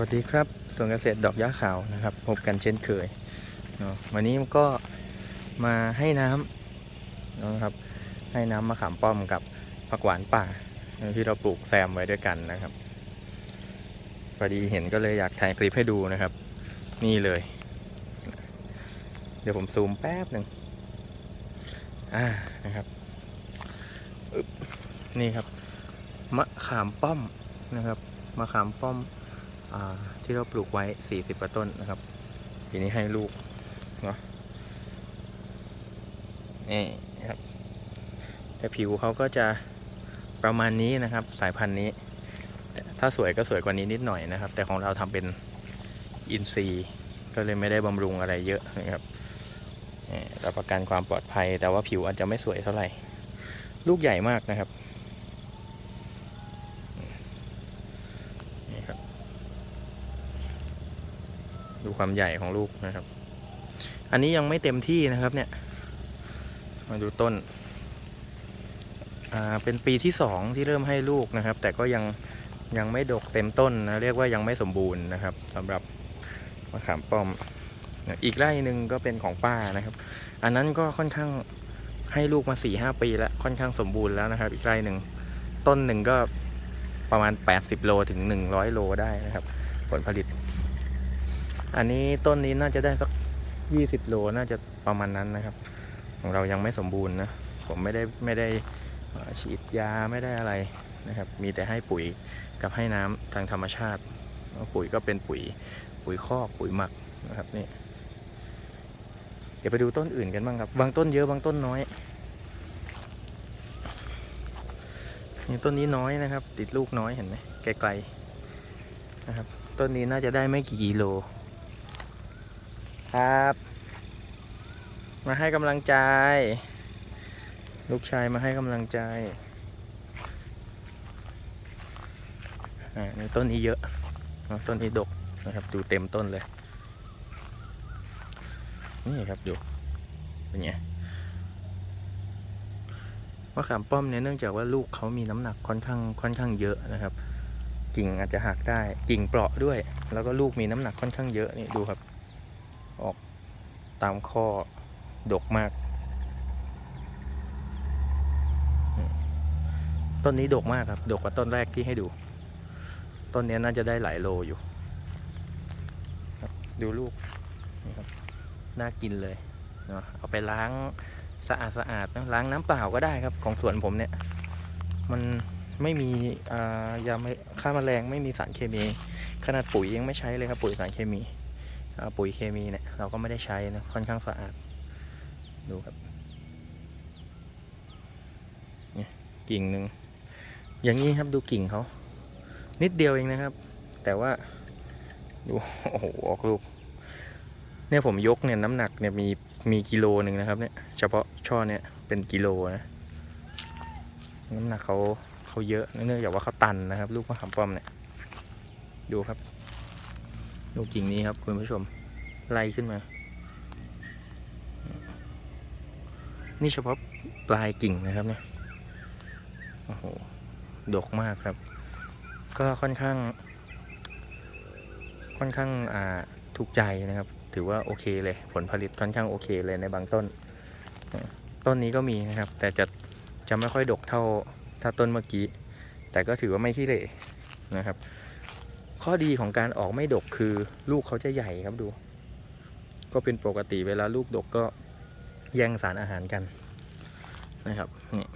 วัสดีครับสวนเกษตรดอกย่าขาวนะครับพบกันเช่นเคยวันนี้ก็มาให้น้ำนะครับให้น้ำมะขามป้อมกับผักหวานป่าที่เราปลูกแซมไว้ด้วยกันนะครับพอดีเห็นก็เลยอยากถ่ายคลิปให้ดูนะครับ นี่เลย เดี๋ยวผมซูมแป๊บหนึ่งอ่านะครับนี่ครับมะขามป้อมนะครับมะขามป้อม ที่เราปลูกไว้ 40กว่าต้นนะครับ ทีนี้ให้ลูกเนาะนี่ครับ แต่ผิวเขาก็จะประมาณนี้นะครับ สายพันธุ์นี้ ถ้าสวยก็สวยกว่านี้นิดหน่อยนะครับ แต่ของเราทำเป็นอินทรีย์ก็เลยไม่ได้บำรุงอะไรเยอะนะครับรับประกันความปลอดภัย แต่ว่าผิวอาจจะไม่สวยเท่าไหร่ ลูกใหญ่มากนะครับนี่ครับ ดู ความใหญ่ของลูกนะครับ อันนี้ยังไม่เต็มที่นะครับเนี่ย มาดูต้น อ่า เป็นปีที่สองที่เริ่มให้ลูกนะครับ แต่ก็ยังยังไม่ดกเต็มต้นนะ เรียกว่ายังไม่สมบูรณ์นะครับสำหรับมะขามป้อม อีกไร่หนึ่งก็เป็นของป้านะครับ อันนั้นก็ค่อนข้างให้ลูกมา4ี่หปีแล้วค่อนข้างสมบูรณ์แล้วนะครับ อีกไร่หนึ่งต้นหนึ่งก็ประมาณ 80 โลถึง 100 โลได้นะครับ ผลผลิต อันนี้ต้นนี้น่าจะได้สัก20โลน่าจะประมาณนั้นนะครับ ของเรายังไม่สมบูรณ์นะ ผมไม่ได้ไม่ได้ฉีดยาไม่ได้อะไรนะครับ มีแต่ให้ปุ๋ยกับให้น้ำทางธรรมชาติ ปุ๋ยก็เป็นปุ๋ยปุ๋ยคอกปุ๋ยหมักนะครับนี่เดี๋ยวไปดูต้นอื่นกันบ้างครับ บางต้นเยอะบางต้นน้อยนี่ต้นนี้น้อยนะครับ ติดลูกน้อยเห็นไหมไกลๆนะครับ ต้นนี้น่าจะได้ไม่กี่กิโล ครับ มาให้กำลังใจ ลูกชายมาให้กำลังใจอ่านี่ต้นนี้เยอะเนอะ ต้นนี้ดกนะครับดูเต็มต้นเลย นี่ครับดูเป็นไงมะขามป้อมเนี่ยเนื่องจากว่าลูกเขามีน้ำหนักค่อนข้างค่อนข้างเยอะนะครับ กิ่งอาจจะหักได้กิ่งเปราะด้วย แล้วก็ลูกมีน้ำหนักค่อนข้างเยอะนี่ดูครับ ออกตามข้อดกมาก ต้นนี้ดกมากครับ ดกกว่าต้นแรกที่ให้ดู ต้นนี้น่าจะได้หลายโลอยู่ดูลูกนี่ครับน่ากินเลยเนาะเอาไปล้างสะอาดสะอาดนะล้างน้ำเปล่าก็ได้ครับของสวนผมเนี่ย มันไม่มียาไม่ฆ่าแมลงไม่มีสารเคมี ขนาดปุ๋ยยังไม่ใช้เลยครับปุ๋ยสารเคมี ปุ๋ยเคมีเนี่ยเราก็ไม่ได้ใช้นะค่อนข้างสะอาด ดูครับเนี่ยกิ่งหนึ่งอย่างนี้ครับดูกิ่งเขา นิดเดียวเองนะครับ แต่ว่าดูโอ้โหออกลูก เนี่ยผมยกเนี่ยน้ำหนักเนี่ยมีมีกิโลหนึ่งนะครับเนี่ยเฉพาะช่อเนี่ยเป็นกิโลนะน้ำหนักเขาเขาเยอะเนื่องจากว่าเขาตันนะครับ ลูกมะขามป้อมเนี่ยดูครับ ลูกกิ่งนี้ครับคุณผู้ชมไล่ขึ้นมา นี่เฉพาะปลายกิ่งนะครับเนี่ยโอ้โหดกมากครับ ก็ค่อนข้าง ค่อนข้างอ่าถูกใจนะครับ ถือว่าโอเคเลย ผลผลิตค่อนข้างโอเคเลยในบางต้น ต้นนี้ก็มีนะครับ แต่จะจะไม่ค่อยดกเท่าถ้าต้นเมื่อกี้ แต่ก็ถือว่าไม่ขี้เหร่นะครับ ข้อดีของการออกไม่ดกคือลูกเขาจะใหญ่ครับดู ก็เป็นปกติเวลาลูกดกก็แย่งสารอาหารกันนะครับนี่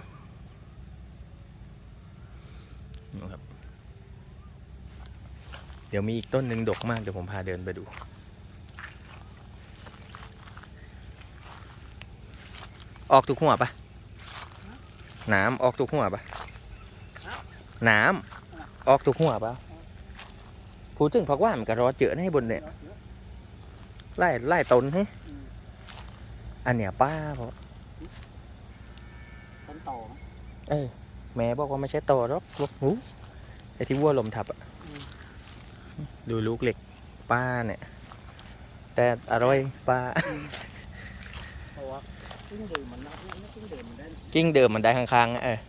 นี่ครับ เดี๋ยวมีอีกต้นหนึ่งดกมากเดี๋ยวผมพาเดินไปดูออกทุกหัวปะหน้ำออกทุกหัวปะหน้ำออกทุกหัวปะ พูดถึงพักว่านกับรอเจอให้บนเนี่ยไล่ไล่ต้นให้อันเนี้ยป้าเพราะต้นต่อไหมเออแม่บอกว่าไม่ใช่ตอหรอกลูกหูไอ้ที่วัวลมทับอะดูลูกเหล็กป้าเนี่ย แต่อร่อยป้าเพราะว่ากิ้งเดิมมันนะกิ้งเดิมมันได้กิ้งเดิมมันได้ข้างๆอะเออ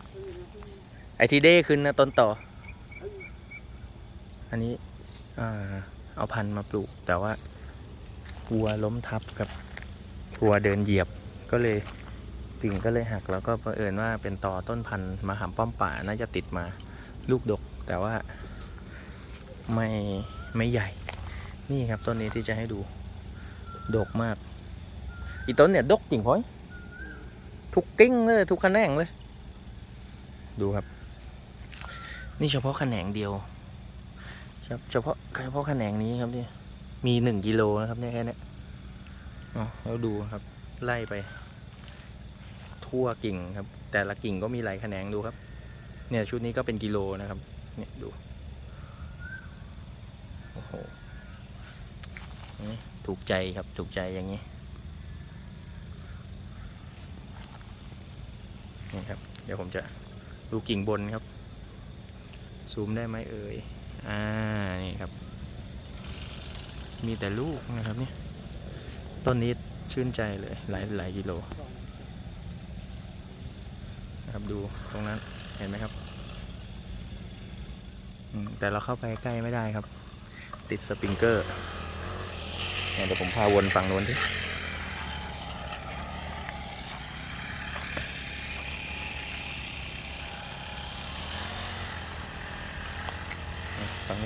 ไอ้ที่เด้ขึ้นนะต้นต่อ อันนี้อ่า เอาพันธุ์มาปลูก แต่ว่าวัวล้มทับครับวัวเดินเหยียบก็เลยกิ่งก็เลยหักแล้วก็เผอิญว่าเป็นตอต้นพันธุ์มะขามป้อมป่าน่าจะติดมาลูกดก แต่ว่าไม่ไม่ใหญ่ นี่ครับต้นนี้ที่จะให้ดู ดกมาก อีต้นเนี่ยดกจริงพ้อยทุกกิ้งเลยทุกแขนงเลย ดูครับ นี่เฉพาะแขนงเดียว ครับเฉพาะเฉพาะแขนงนี้ครับนี่มีหนึ่งกิโลนะครับเนี่ยแค่เนี้ยอ๋อแล้วดูครับ ไล่ไป ทั่วกิ่งครับ แต่ละกิ่งก็มีหลายแขนงดูครับ เนี่ยชุดนี้ก็เป็นกิโลนะครับ เนี่ยดูโอ้โหนี่ถูกใจครับถูกใจอย่างนี้นี่ครับ เดี๋ยวผมจะดูกิ่งบนครับ ซูมได้ไหมเอ่ย อ่า นี่ครับ มีแต่ลูกนะครับเนี่ย ต้นนี้ชื่นใจเลยหลายหลายกิโลนะครับดูตรงนั้นเห็นไหมครับ แต่เราเข้าไปใกล้ไม่ได้ครับ ติดสปริงเกอร์เนี่ยเดี๋ยวผมพาวนฝั่งโน้นที่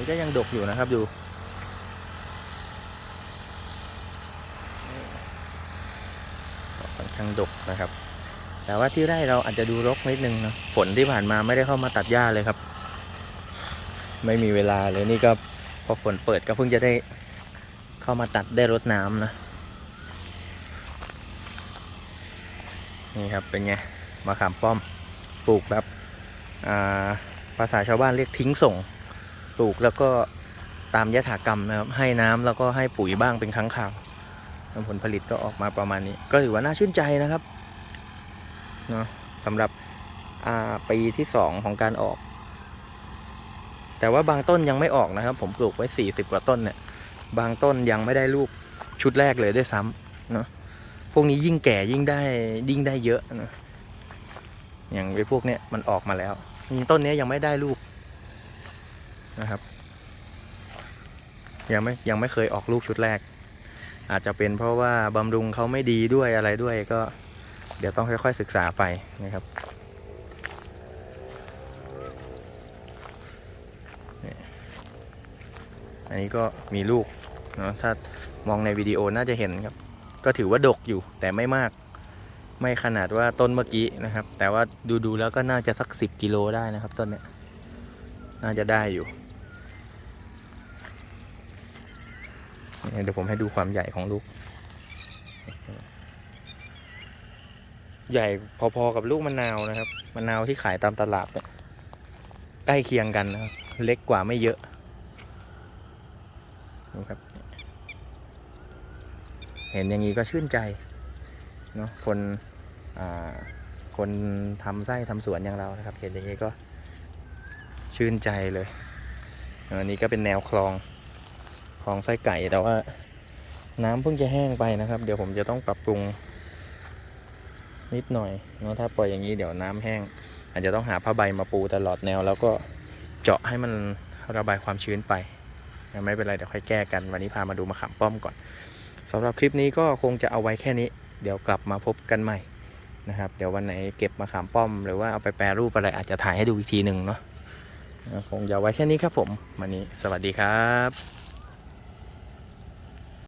นี้ก็ยังดกอยู่นะครับดู ค่อนข้างดกนะครับ แต่ว่าที่ไร่เราอาจจะดูรกนิดนึงนะฝนที่ผ่านมาไม่ได้เข้ามาตัดหญ้าเลยครับ ไม่มีเวลาเลยนี่ก็พอฝนเปิดก็เพิ่งจะได้เข้ามาตัดได้รดน้ำนะนี่ครับเป็นไงมะขามป้อมปลูกแบบภาษาชาวบ้านเรียกทิ้งส่ง ปลูกแล้วก็ตามยถากรรมนะครับ ให้น้ำแล้วก็ให้ปุ๋ยบ้างเป็นครั้งคราวผลผลิตก็ออกมาประมาณนี้ ก็ถือว่าน่าชื่นใจนะครับเนาะสำหรับปีที่สองของการออก แต่ว่าบางต้นยังไม่ออกนะครับ ผมปลูกไว้ 40 กว่าต้นเนี่ย บางต้นยังไม่ได้ลูกชุดแรกเลยด้วยซ้ำเนาะพวกนี้ยิ่งแก่ยิ่งได้ยิ่งได้เยอะนะอย่างไอ้พวกเนี้ยมันออกมาแล้วมีต้นนี้ยังไม่ได้ลูก นะครับ ยังไม่ยังไม่เคยออกลูกชุดแรก อาจจะเป็นเพราะว่าบำรุงเขาไม่ดีด้วยอะไรด้วยก็ เดี๋ยวต้องค่อย ๆ ศึกษาไปนะครับอันนี้ก็มีลูกเนาะถ้ามองในวิดีโอน่าจะเห็นครับ ก็ถือว่าดกอยู่แต่ไม่มาก ไม่ขนาดว่าต้นเมื่อกี้นะครับ แต่ว่าดูๆแล้วก็น่าจะสักสิบกิโลได้นะครับต้นเนี้ยน่าจะได้อยู่ เดี๋ยวผมให้ดูความใหญ่ของลูก ใหญ่พอๆกับลูกมะนาวนะครับมะนาวที่ขายตามตลาดเนี่ยใกล้เคียงกันนะครับเล็กกว่าไม่เยอะดูครับ เห็นอย่างนี้ก็ชื่นใจเนาะคนอ่าคนทำไส้ทำสวนอย่างเรานะครับ เห็นอย่างนี้ก็ชื่นใจเลยอันนี้ก็เป็นแนวคลอง คลองไส้ไก่แต่ว่า น้ำเพิ่งจะแห้งไปนะครับ เดี๋ยวผมจะต้องปรับปรุง นิดหน่อยเนาะถ้าปล่อยอย่างนี้เดี๋ยวน้ำแห้ง อาจจะต้องหาผ้าใบมาปูตลอดแนว แล้วก็เจาะให้มันระบายความชื้นไป ไม่เป็นไรเดี๋ยวค่อยแก้กัน วันนี้พามาดูมะขามป้อมก่อนสำหรับคลิปนี้ก็คงจะเอาไว้แค่นี้ เดี๋ยวกลับมาพบกันใหม่นะครับ เดี๋ยววันไหนเก็บมะขามป้อม หรือว่าเอาไปแปรรูปอะไรอาจจะถ่ายให้ดูอีกทีหนึ่งเนาะคงจะเอาไว้แค่นี้ครับผม วันนี้สวัสดีครับ